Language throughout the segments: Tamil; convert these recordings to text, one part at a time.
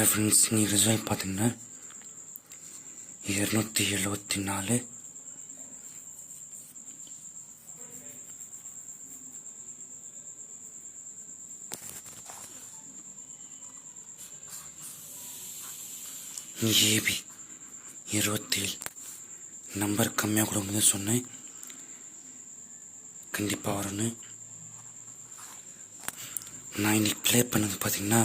ஹாய் ஃப்ரெண்ட்ஸ் நீ ரிசல்ட் பார்த்தீங்கன்னா இரநூத்தி எழுபத்தி நாலு. ஏபி இருபத்தேழு நம்பர் கம்மியாக கொடுக்கும்போது சொன்னேன். கண்டிப்பாக வரணும். நான் இன்னைக்கு ப்ளே பண்ணது பார்த்தீங்கன்னா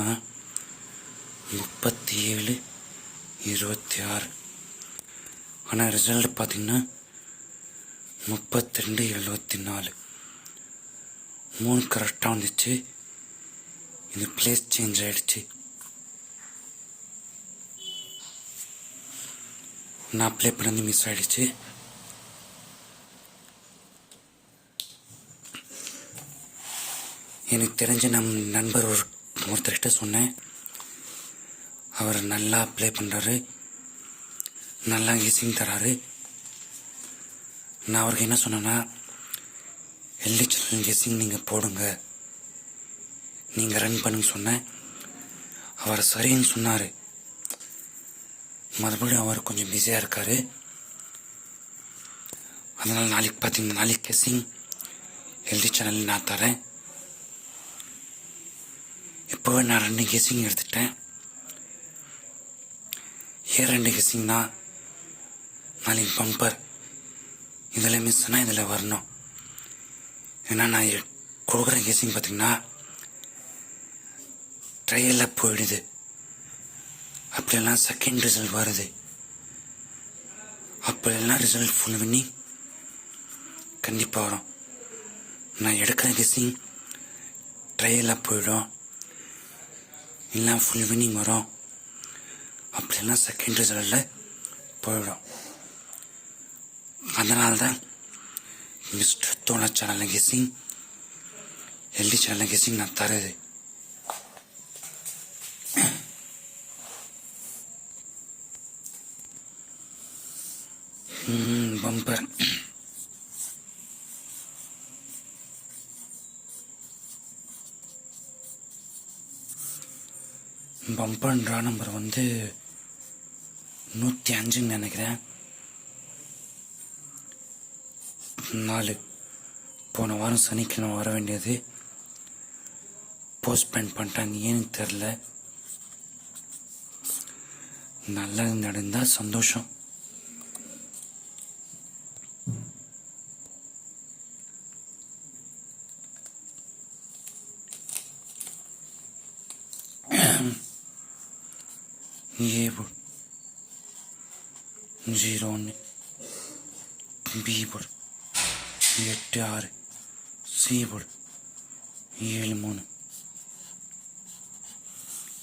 முப்பத்தி ஏழு இருபத்தி ஆறு ஆனால் ரிசல்ட் பார்த்தீங்கன்னா முப்பத்தி ரெண்டு எழுபத்தி நாலு மூணு கரெக்டாக வந்துச்சு. இந்த பிளேஸ் சேஞ்ச் ஆகிடுச்சு நான் அப்ளை பண்ணது மிஸ் ஆகிடுச்சு எனக்கு தெரிஞ்ச நம் நண்பர் ஒரு ஒருத்தர்கிட்ட சொன்னேன். அவர் நல்லா ப்ளே பண்ணுறாரு நல்லா கெஸிங் தராரு. நான் அவருக்கு என்ன சொன்னேன்னா எல்டி சேனல் கெஸிங் நீங்கள் போடுங்க. நீங்கள் ரன் பண்ணுங்க சொன்னேன். அவர் சரின்னு சொன்னார். மறுபடியும் அவர் கொஞ்சம் பிஸியாக இருக்கார். அதனால் நாளைக்கு பார்த்தீங்கன்னா நாளைக்கு கெஸிங் எல்டி சேனல் நான் தரேன். இப்போவே நான் ரெண்டு கெஸிங் எடுத்துட்டேன். ஏன் ரெண்டு கெஸிங்னா நாளைக்கு பம்பர் இதில் மிஸ் ஆனால் இதில் வரணும். ஏன்னா நான் எ- கொடுக்குற கேசிங் பார்த்தீங்கன்னா ட்ரையலில் போயிடுது. அப்படியெல்லாம் செகண்ட் ரிசல்ட் வருது. அப்படியெல்லாம் ரிசல்ட் ஃபுல் பண்ணி கண்டிப்பாக வரும். நான் எடுக்கிற கெஸிங் ட்ரையலில் போயிடும். எல்லாம் ஃபுல் வின்னிங் வரும். அப்படியெல்லாம் செகண்ட் ரிசல்ட்டில் போயிடும். அதனால தான் மிஸ்டர் தோண channel casing LD channel casing நான் தரது. பம்பர் பம்பர்ன்ற நம்பர் வந்து நூற்றி அஞ்சுன்னு நினைக்கிறேன். நாலு போன வாரம் சனிக்கிழமை வர வேண்டியது. போஸ்ட்பேன் பண்ணிட்டாங்க. ஏன்னு தெரில நல்லா நடந்தால் சந்தோஷம். ஏ ஜீரோ ஒன்று பி போடு எட்டு ஆறு சி போடு ஏழு மூணு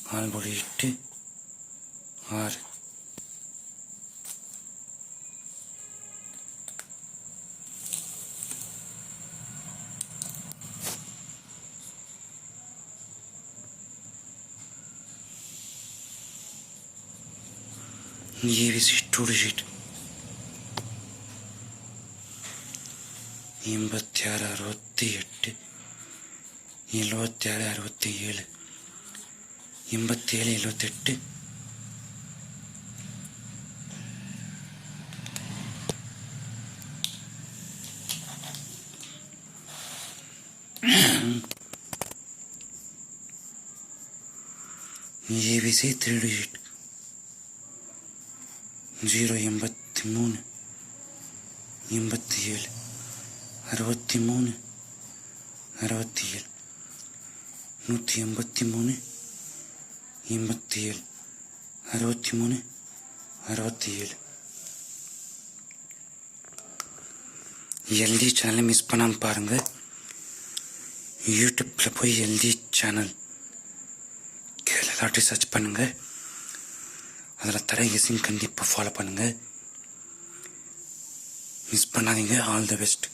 நாலு போடு எட்டு ஆறு ஏவிசி டூ டிஜிட் எண்பத்தி ஆறு அறுபத்தி எட்டு எழுபத்தி ஆறு அறுபத்தி ஏழு எண்பத்தி ஏழு எழுபத்தெட்டு ஏவிசி த்ரீ டிஜிட் ஜீரோ எண்பத்தி மூணு எண்பத்தி ஏழு அறுபத்தி மூணு அறுபத்தி ஏழு நூற்றி எண்பத்தி மூணு எண்பத்தி ஏழு அறுபத்தி மூணு அறுபத்தி ஏழு எல்டி சேனலை மிஸ் பண்ணாமல் பாருங்கள் யூடியூப்பில் போய் எல்டி சேனல் கீழே சர்ச் பண்ணுங்கள் அதில் தர இசையும் கண்டிப்பாக ஃபாலோ பண்ணுங்கள் மிஸ் பண்ணாதீங்க. All the best